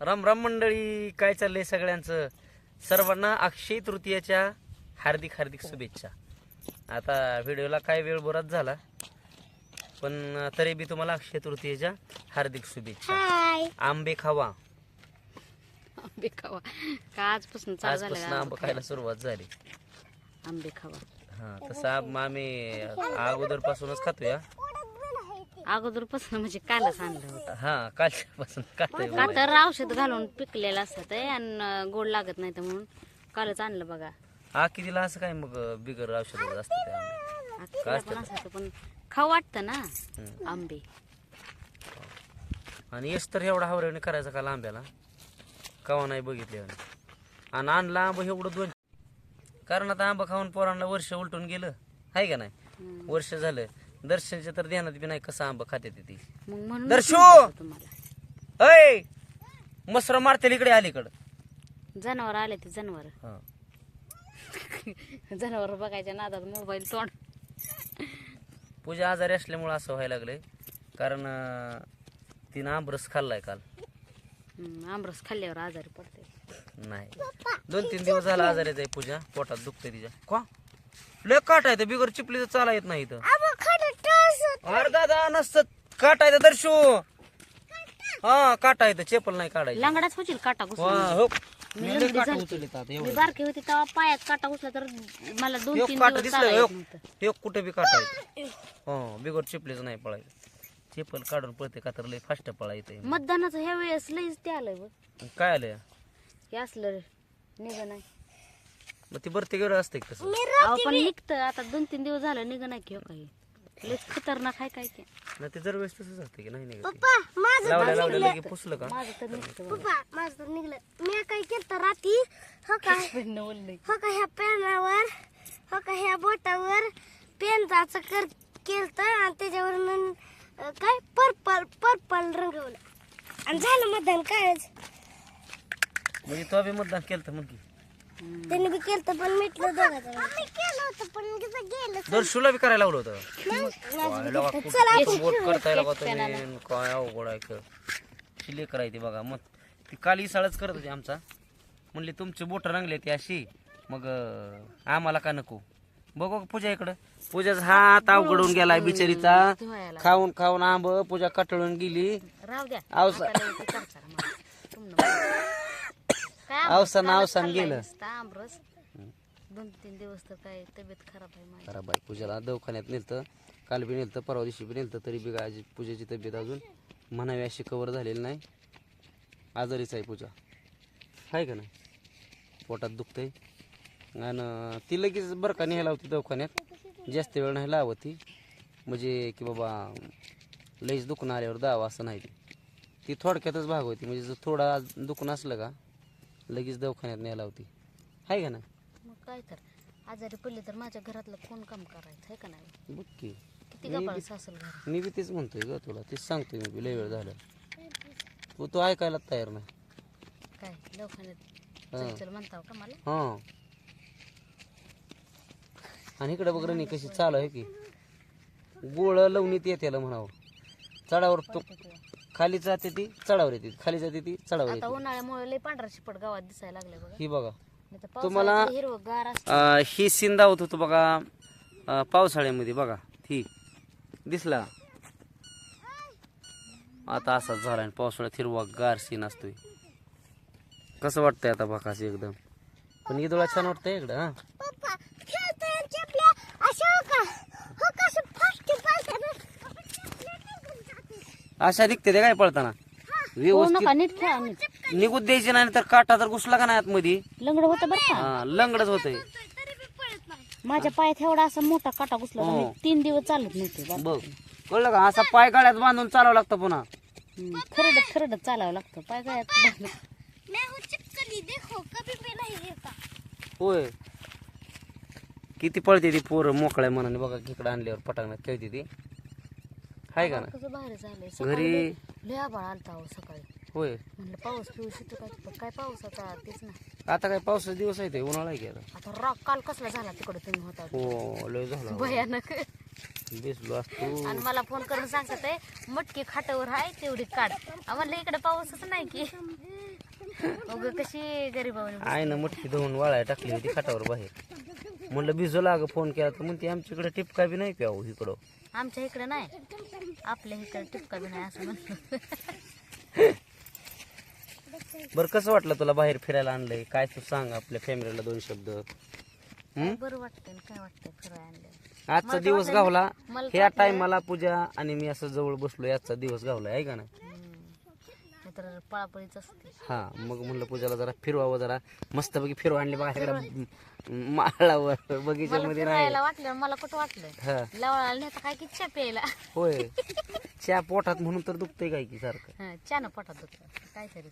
राम राम मंडळी काय चाललंय सगळ्यांचं? सर्वांना अक्षय तृतीयाच्या हार्दिक हार्दिक शुभेच्छा. आता व्हिडिओला काय वेळ बराच झाला पण तरी बी तुम्हाला अक्षय तृतीयेच्या हार्दिक शुभेच्छा. आंबे खावा. आंबे खावा. का आजपासून चालू आजपासून आंबे खायला सुरुवात झाली. आंबे खावा. हा तसं आम- आम्ही अगोदर पासूनच खातोय हा. अगोदरपासून म्हणजे कालच आणलं होतं. हा कालपासून खातोय का तर औषध घालून पिकलेलं असतं ते आणि गोड लागत नाही तर म्हणून कालच आणलं बघा. हा कितीला असं काय मग बिगर औषधाचं असतं आंबे? पण असं पण खाऊ वाटतं ना आंबे. आणि यश तर एवढा हावऱ्याने करायचा का आंब्याला कवा नाही बघितले आणि आणला आंबा एवढं दोन कारण आता आंबा खाऊन पोरांना वर्ष उलटून गेलं. आहे का नाही? वर्ष झालं. दर्शनच्या तर ध्यानात बी नाही कसं आंबा खाते ती मग म्हणून दर्शू! तुम्हाला. अय मसर मारते इकडे अलीकडं. जनावर आले ते जनावर. हा. जनावर बघायच्या नादात मोबाईल तोंड. पूजा आजारी असल्यामुळं असं व्हायला लागलंय. कारण अं, तिनं आंबरस खाल्लाय काल. हम्म, आमरस खाल्ल्यावर आजारी पडते नाही. दोन तीन दिवस झाला आजारी आहे पूजा. पोटात दुखते तिच्या. का लय काट आहे बिगर चिपली चाला येत नाही इथं. अरे दादा नसत. काट आहे दर्शू. हा काटा आहे चेपल नाही काढायची. लंगडाच होतील काटा वा, घुसला हो. मी लय लंगडी काटा झालती. उचलले आता मी एवढे. बारकी होती तेव्हा पायात काटा घुसला तर मला दोन एक तीन काट दिवस दिसलं चालायला एक. येत नव्हतं. एक कुठे बी काटा आहे. हो बिगर चिपलीच नाही पळायचं. चेपल काढून पळते का तर लय फास्ट पळायचं मतदानाचं ह्या वेळेस लईच ते आलंय बघ. काय आलं हे असलं निघ नाही. मग ती भरती गेलं असते का अहो पण निघतं. आता दोन तीन दिवस झालं निघ नाही घेऊ काही. लईच खतरनाक आहे काय की नाही ते दरवेळेस तसंच असते की नाही निघत ते. पप्पा माझं लावल्या लावल्या लगे पुसलं का? माझं तर निघतं. पप्पा माझं तर निघलं. मी काय केलं रात्री? हो काय बोललंय हो का ह्या पेनावर हो का ह्या बोटावर पेनचा कर केलं आणि त्याच्यावर मग अं, काय? पर्पल पर्पल रंगवलं आणि झालं मतदान कायच म्हणजे तो बी मतदान केलं तर मग की. त्यांनी बी केलं पण मिटलं दोघांचं केलं होतं पण गेलं दर्शूला बी करायला लावलं होतं. काय कुठं बोट करता येईल का तुम्ही काय अवघड आहे का शिले करायची बघा मग ती काल इसाळच करत होती आमचा. म्हणली तुमची बोट रंगले ती अशी. मग अं, आम्हाला का नको? बघू का पूजा इकडं. पूजाचा हात अवघडून गेलाय बिचारीचा. खाऊन खाऊन आंब पूजा कटळून गेली. राहू द्या. आता ते. तुमनं. काय आंबरस? अवसान कालच अवसान खाल्लाय गेलं. नुसता दोन तीन दिवस तर काय तब्येत खराब आहे माझी. खराब आहे. पूजाला दवाखान्यात नेलतं. काल बी नेलतं परवा दिवशी बी नेलतं तरी बी काय पूजेची तब्येत अजून म्हणावी अशी कवर झालेली नाही. आजारीच आहे पूजा. आहे का नाही? पोटात दुखतंय. आणि ती लगेच बरं का न्यायला होती दवाखान्यात. जास्त वेळ नाही लावत. ती म्हणजे की बाबा लईच दुखणं आल्यावर दावा असं नाही ती. ती थोडक्यातच भाग होती म्हणजे जर थोडा दुखणं असलं का लगेच दवाखान्यात न्यायला होती आहे का नाही मग काय तर आजारी पडली तर माझ्या घरातलं कोण काम करायचं? आहे का नाही? बघ की. किती गपाळ सासल घर मी बी तेच म्हणतोय ग तुला. तेच सांगतोय मी बी. लय वेळ झालं. तू तो ऐकायला तयार नाही. काय? दवाखान्यात हा. चल चल म्हणताव का मला? हा. आणि इकडे बघ रणी कशी चालू आहे की. गोळ लवणीत येते म्हणावं. चढावर तो. खाली जाते ती चढावर येते. खाली जाते ती चढावर आता येते. उन्हाळ्यामुळे लय पांढरा शिपट गावात दिसायला लागले बघा. ही बघा. तुम्हाला- असतं. अं, ही सीन दावत होतो बघा अं, पावसाळ्यामध्ये बघा. ही दिसला. आता असाच झाला आणि पावसाळ्यात हिरवा गार सीन असतोय. कसं वाटतंय आता बघाच एकदम? पण ईदोळा छान वाटतंय इकडं हा पप्पा खेळता चपल्या अशा हो का हो का असं फास्ट अशा दिखते ते काय पळताना? हो व्यवस्थित नका नीट खेळा नीट. निघून द्यायची नाही तर काटा तर घुसला का नाही आतमध्ये? लंगड होतं बरं का? हा, लंगडच होतंय. तरी बी पळत नाही माझ्या पायात एवढा असा मोठा काटा घुसला होता. हो. मी तीन दिवस चालत नव्हते. बघ कळलं का? असा पाय गाड्यात बांधून चालावं लागतं पुन्हा. हम्म, खरडत खरडत चालावं लागतं. पाय काय मैं हूँ चिपकली देखो कभी भी नहीं गिरता होय. किती पळते ती पोरं मोकळ्या मनाने बघा इकडे आणल्यावर पटांगणात खेळते ती. हाय का ना? कसं बाहेर झालंय घरी लय आलता सकाळी. होय. म्हणलं पाऊस पिऊस येतो काय पण काय पावसाचा तेच ना. आता काय पावसाचा दिवस आहे ते उन्हाळा आहे की आता? आता राग काल कसला झाला तिकडे तुम्ही होता? हो लय झाला भयानक. दिसलो असतो. आणि मला फोन करून सांगतात आहे मटकी खाटावर आहे तेवढी काढ. आम्हाला इकडे पाऊसच नाही की. उग कशी गरीबावणी आईनं मटकी धुवून वाळाय टाकली होती खाटावर बाहेर. म्हणलं भिजू लाग फोन केला तर म्हणते आमच्याकडे टिपका बी नाही प्यावं इकडं. आमच्या इकडे नाही. आपल्या इकडे टिपका बी नाही असं म्हणतो बरं कसं वाटलं तुला बाहेर फिरायला आणलंय? काय तू सांग आपल्या फॅमिलीला दोन शब्द. हं? बरं वाटतंय आणि काय आणलं आजचा दिवस गावला. मला ह्या टायमाला पूजा आणि मी असं जवळ बसलो आजचा दिवस गावला आहे का ना तर पळापळीच असते. हा मग म्हणलं पूजाला जरा फिरवावं जरा मस्तपैकी फिरवा आणली बघा इकडे माळावर बगीच्यामध्ये नाही. फिरायला वाटलं मला कुठं वाटलं? हा. लवळाला नेता काय की चहा प्यायला? होय. चहा पोटात म्हणून तर दुखतंय काय की सारखं. हा चहा पोटात दुखलं काय तरी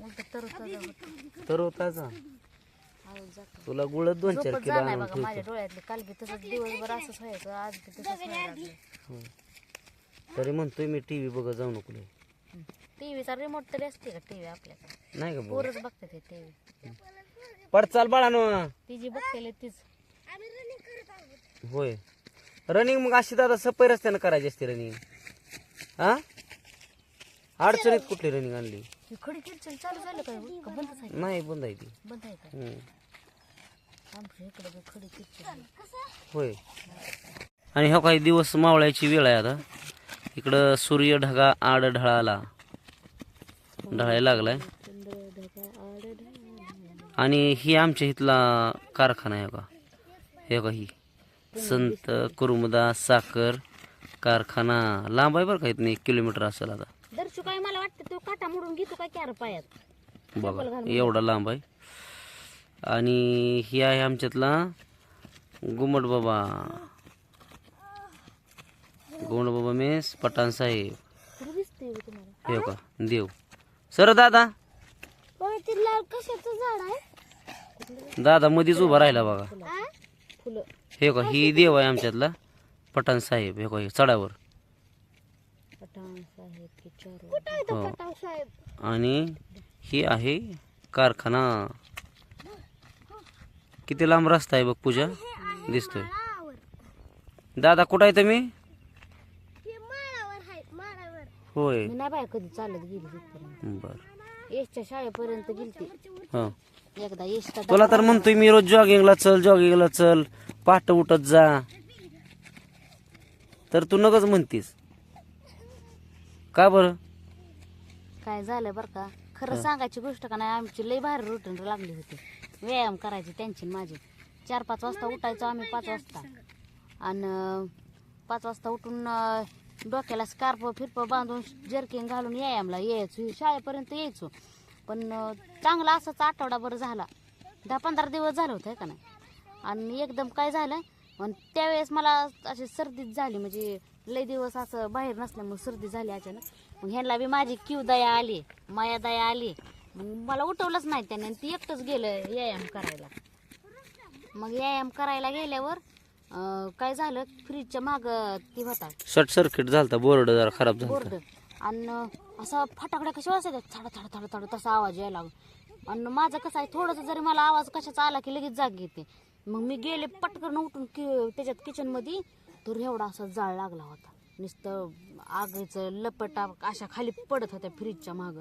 उलट तर होतं तर होता. जा आवाज जातो. तुला गुळच दोन चार किलो जाणार आणून बघा माझ्या डोळ्यातले. काल बी तसंच दिवसभर असंच व्हायचं आज बी तसंच व्हायला लागलं. ठेवतो. तरी म्हणतोय मी टीव्ही बघत जाऊ नको लय. टीव्हीचा रिमोट तरी असते का टीव्ही आपल्याकडे? नाही का पोरच बघते ते टीव्ही. पड चाल बाळानो. ती जी बघतेले तीच. होय. रनिंग मग अशी दादा सपय रस्त्यानं करायची असते रनिंग हा? अडचणीत कुठली रनिंग आणली? ही खडी किरचल चालू झालं काय? हो? का बंदच आहे नाही बंद आहे ती. बंद आहे का हम्म. आमच्या इकडे बी खडी किरचल होय. आणि हा काही दिवस मावळ्याची वेळ आहे आता. इकडं सूर्य ढगा आड ढळाला. ढळायला लागलाय. आणि ही आमच्या इथला कारखाना आहे का हे का ही. संत कुरुमदा साखर कारखाना. लांब आहे बरं का इथनं एक किलोमीटर असेल आता. दर्शू काय मला वाटतं तो काटा मोडून घेतो काय चार पायात? बघा एवढा लांब आहे. आणि ही आहे आमच्यातला गुमट बाबा. गुमट बाबा मेस पठाण साहेब. हे का देव. सर दादा. होय ते लाल कशाचं झाड आहे? दादा मध्येच उभा राहिला बघा. आ? फुलं. हे का ही देव आहे आमच्यातला. पठाण साहेब हे का हे चढावर. कुठं आहे तो हो. साहेब? आणि ही आहे कारखाना. किती लांब रस्ता आहे बघ पूजा? दिसतोय. दादा कुठं आहे तुम्ही हे माळावर आहे माळावर होय. मी नाही बाय कधी चालत गेली तिथपर्यंत. बर. येसच्या शाळेपर्यंत गेलती. हा. एकदा येसच्या तुला तर म्हणतोय मी रोज जॉगिंगला चल जॉगिंगला चल. पहाट उठत जा. तर तू नगच म्हणतीस. का बरं? काय झालं बरं का? खरं सांगायची गोष्ट का नाही आमची लई भारी रुटीन लागली होती. व्यायाम करायची त्यांची आणि माझी. चार पाच वाजता उठायचो आम्ही पाच वाजता. आणि पाच वाजता उठून अं, डोक्याला स्कार्फ फिरप बांधून जर्किंग घालून व्यायामला यायचो. शाळेपर्यंत यायचो. पण चांगला असाच आठवडाभर झाला. दहा पंधरा दिवस झालं होतं का नाही? आणि एकदम काय झालं? आणि त्यावेळेस मला अशी सर्दीच झाली. म्हणजे लय दिवस असं बाहेर नसल्यामुळे सर्दी झाली अचानक. मग ह्यांना बी माझी क्यू दया आली माया दया आली. मग मला उठवलंच नाही त्याने आणि ती एकटंच गेलं व्यायाम करायला. मग व्यायाम करायला गेल्यावर अं, काय झालं? फ्रीजच्या माग ती होता. शॉर्ट सर्किट झालता बोर्ड जरा खराब झाला बोर्ड. आणि असा फटाकड्या कशा वाजायच्या थडा थडा थडा थडा तसा आवाज यायला लागला. आणि माझं कसं आहे थोडंसं जरी मला आवाज कशाचा आला की लगेच जाग येते. मग मी गेले पटकन उठून कि त्याच्यात किचनमध्ये तर एवढा असा जाळ लागला होता. नुसतं आगीचं लपटा अशा खाली पडत होत्या फ्रीजच्या मागं.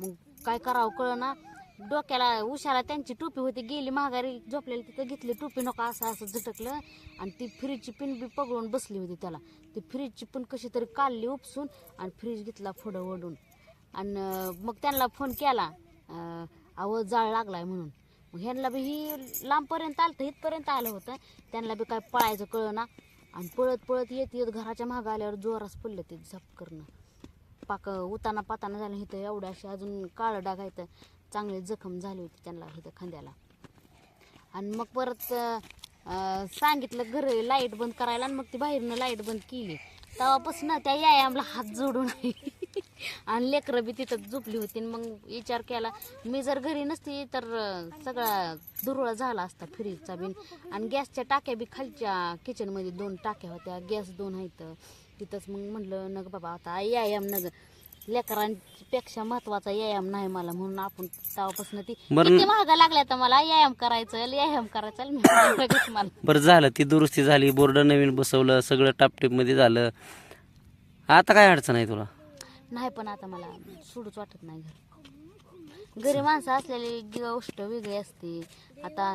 मग काय करावं कळना? डोक्याला उशाला त्यांची टोपी होती गेली माघारी झोपलेली तिथं घेतली टोपी नको असं असं झटकलं. आणि ती फ्रीजची पिन बी पगळून बसली होती त्याला. ती फ्रीजची पिन कशी तरी काढली उपसून आणि फ्रीज घेतला पुढं ओढून. आणि मग त्यांना फोन केला अहो जाळ लागलाय म्हणून. मग ह्यांना बी ही लांबपर्यंत आलं तर इथपर्यंत आलं होतं. त्यांना बी काय पळायचं कळना. आणि पळत पळत येत येत घराच्या मागं आल्यावर जोरास पडलं ते झप करणं पाक उताना पाताना झालं इथं एवढं अशी अजून काळं डाग आहे तर चांगली जखम झाली होती त्यांना इथं खांद्याला. आणि मग परत सांगितलं घर लाइट बंद करायला आणि मग ती बाहेरनं लाइट बंद केली. तेव्हापासून त्या व्यायामला हात जोडून आहे आणि लेकरं बी तिथं झोपली होती. आणि मग विचार केला मी जर घरी नसती तर सगळा दुरळा झाला असता फ्रीजचा बिन. आणि गॅसच्या टाक्या बी खालच्या किचनमध्ये दोन टाक्या होत्या. गॅस दोन आहेत. तिथंच मग म्हटलं नग बाबा आता व्यायाम नग लेकरांपेक्षा महत्त्वाचा व्यायाम नाही मला म्हणून आपण तेव्हापासून ती बरं. किती महागा लागल्या तर मला. व्यायाम करायचं व्यायाम करायचं. मी म्हणलं लगेच मला. बरं झालं. ती दुरुस्ती झाली बोर्ड नवीन बसवलं सगळं टापटीपमध्ये झालं. आता काय अडचण आहे तुला? नाही पण आता मला सोडूच वाटत नाही घर. घरी माणसं असलेली गोष्ट वेगळी असते. आता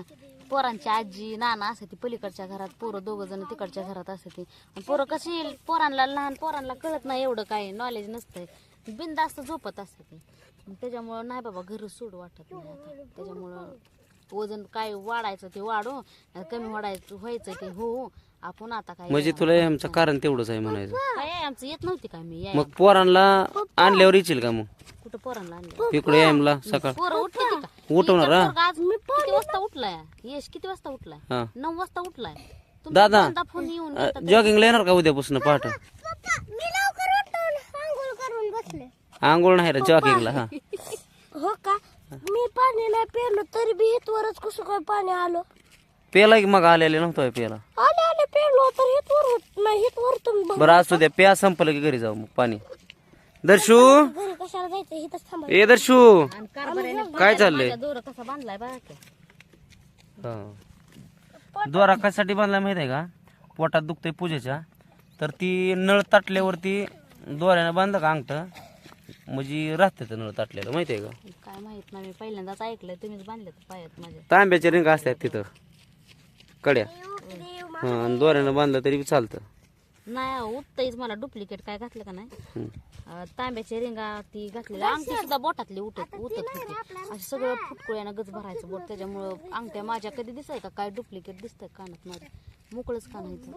पोरांची आजी नाना असते ती पलीकडच्या घरात. पोरं दोघं जण तिकडच्या घरात असते. पोरं कशी पोरांना लहान पोरांना कळत नाही एवढं काय नॉलेज नसतंय. बिंदास्त झोपत असते ती त्याच्यामुळं नाही बाबा घर सोड वाटत नाही आता. त्याच्यामुळं वजन काय वाढायचं ते वाढू कमी वाढायचं व्हायचं ते हो. आपण आता काय म्हणजे तुला आमचं कारण तेवढंच आहे म्हणायचं. काय आमचं येत नव्हती का मी मग पोरांना आणल्यावर येशील का मग? कुठं पोरांना आणलं इकडे यायला सकाळ. पोरं उठली का? उठवणार हा? पोरगा आज मी किती वाजता उठलाय? यश किती वाजता उठलाय? हा. नऊ वाजता उठलाय. दादा दोनदा फोन येऊन. जॉगिंगला येणार का उद्यापासून पहाट पप्पा मी लवकर उठून आंघोळ करून बसले. आंघोळ नाही रे जॉगिंगला हा. हो का? मी पाणी नाही पेलो तरी बी हितवरच कसं काय पाणी आलं? पेला की मग आलेले नव्हतं पेला आले आले पेलो तर हितवर होत नाही हितवर तुम्ही बरं असू द्या प्या संपलं की घरी जाऊ मग पाणी. दर्शू? घरी कशाला जायचं? हिथंच थांबा. ए दर्शू! आणि कारभाऱ्याने काय चाललंय? दोरा कसा बांधलाय बघा की. हा. दोरा कशासाठी बांधला माहीत आहे का? पोटात दुखतंय पूजेच्या. तर ती नळ ताटल्यावरती दोऱ्यानं बांधलं का अंगठ? म्हणजे राहते ते नळ ताटल्याला माहिती आहे का? काय माहीत नाही मी पहिल्यांदाच ऐकलंय तुम्हीच बांधले पायात माझ्या. तांब्याच्या रिंगा असतात तिथं कड्या. हा आणि दोऱ्यानं बांधलं तरी चालतं. नाही उठतच मला डुप्लिकेट काय घातलं का नाही. अं, तांब्याची रिंगा ती घातलेली अंगठी सुद्धा बोटातली उठत उठत होती. असं सगळं फुटकुळ्यानं गच भरायचं बोट त्याच्यामुळं अंगठ्या माझ्या कधी दिसाय का काय डुप्लिकेट दिसतंय कानात माझ्या मोकळच कानायचं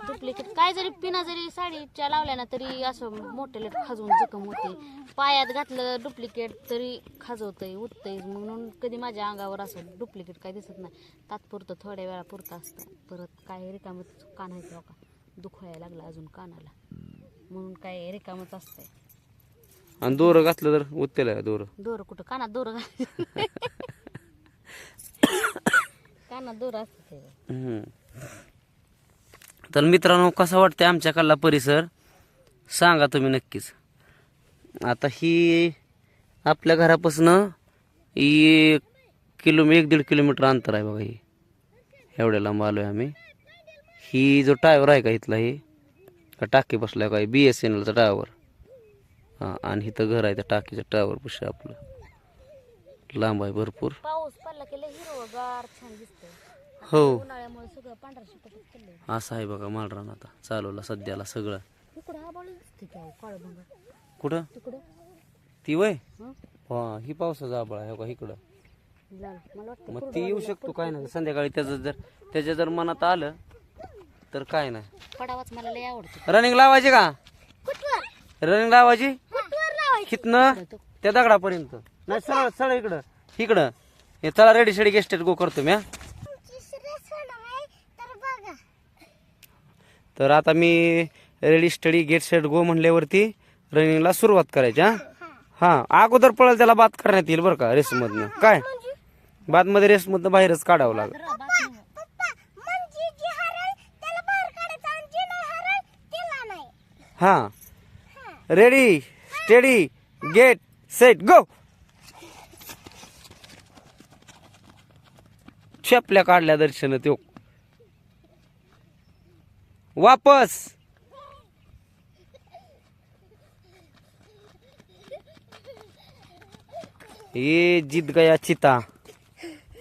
डुप्लिकेट काय जरी पिना जरी साडीच्या लावल्या ना तरी असं मोठे लेट खाजवून जखम होते. पायात घातलं डुप्लिकेट तरी खाजवतंय उठतंय. म्हणून कधी माझ्या अंगावर असं डुप्लिकेट काय दिसत नाही. तात्पुरतं थोड्या वेळा पुरतं असतं. परत काय रिकामच कानायचं का दुखायला लागला अजून कानाला. म्हणून काय रिकामच असतंय. आणि दोरं घातलं तर उत्तेला दोरं? दोर कुठं? कानात दोर कानात दोर असते हम्म. तर मित्रांनो कसा वाटते आमच्या कल्ला परिसर? सांगा तुम्ही नक्कीच. आता ही आपल्या घरापासून एक किलो एक दीड किलोमीटर अंतर आहे बघा ही. एवढ्या लांब आलो आहे आम्ही. ही जो टायवर आहे का इथला ही? का टाकी बसलाय का बी एस एन एलचा टावर. हां आणि इथं घर आहे त्या टाकीच्या टावर पशी आपलं. लांब आहे भरपूर. पाऊस पडला हो. उन्हाळ्यामुळे सगळं पांढरा शिपटच पडलंय. असं आहे बघा मालरान आता चालवला सध्याला सगळं. काळ कुठं? तिकडं. ती वय? हं? हा ही पावसाचा आबळ आहे हो का इकडं. लाल मला वाटतं मग ती येऊ शकतो काय नाही. संध्याकाळी त्याचं जर त्याच्या जर मनात आलं तर काय नाही. पडावाच मला लय आवडतो. रनिंग लावायची का? रनिंग लावायची? कितनं त्या दगडापर्यंत. नाही सरळ सरळ इकडं. इकडं. हे चला रेडी शेडी गेस्टेट गो करतो मी हा. तुमची श्रेष्ठ होणार आहे तर बघा तर आता मी ready steady get set go म्हणल्यावरती रनिंगला सुरुवात करायची हा? हा अगोदर पळेल त्याला बात करण्यात येईल बरं का रेसमधनं काय? बातमध्ये रेसमधनं बाहेरच काढावं लागेल. म्हणजे हा. Ready steady get set go छपल्या काढल्या दर्शन त्यो वापस. ये जीत गया चिता.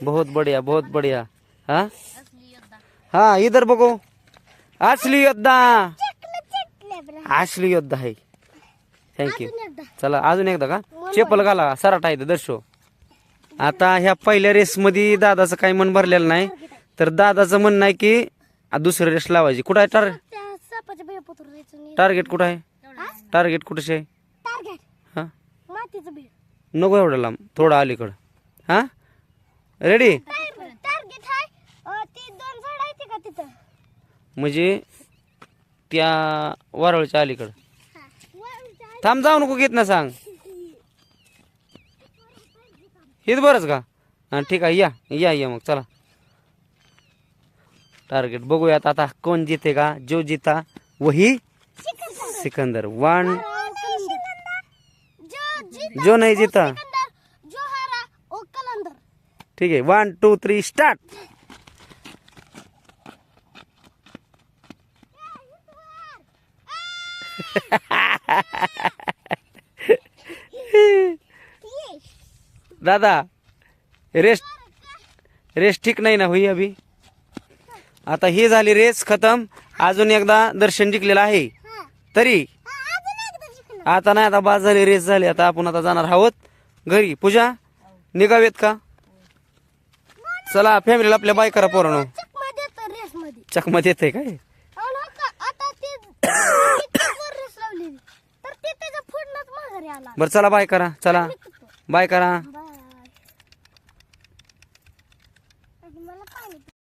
बहुत बढ़िया बहुत बढ़िया. हाँ? हाँ इधर बघो. असली योद्धा. असली योद्धा आहे. थँक्यू चला अजून एकदा का? चेपल घाला सराटा आहे दर्शो आता ह्या पहिल्या रेस मध्ये दादाचं काही मन भरलेलं नाही. तर दादाचं म्हणणं आहे की दुसरी रेस लावायची. कुठं आहे टार त्या सापाच्या बिळ पुत्र राहायचं नाही. टार्गेट कुठं आहे? टार्गेट कुठं आहे? टार्गेट हा? मातीचं बिळ नको एवढं लांब. थोडं अलीकडं. हा? रेडी टार्गेट आहे अं, ती दोन झाड आहेत का तिथं? म्हणजे त्या वारळच्या अलीकडं. हा. वर- थांब जाऊ नको घेत ना सांग. हेच बरंच का? हा ठीक आहे या. या या मग चला. टार्गेट बघूयात आता कोण जितेगा जो जीता वही सिकंदर. वन जो नहीं जीता. ठीक आहे. वन टू थ्री स्टार्ट दादा रेस्ट रेस्ट ठीक नहीं ना हुई अभि? आता ही झाली रेस खतम. अजून एकदा दर्शन जिंकलेलं आहे. तरी आता नाही आता बाद झाली रेस झाली. आता आपण आता जाणार आहोत घरी. पूजा निघावेत का? चला फॅमिलीला आपल्या बाय करा पोरानो. चकमा देतो चकमत येते काय? बरं चला बाय करा. चला. बाय करा.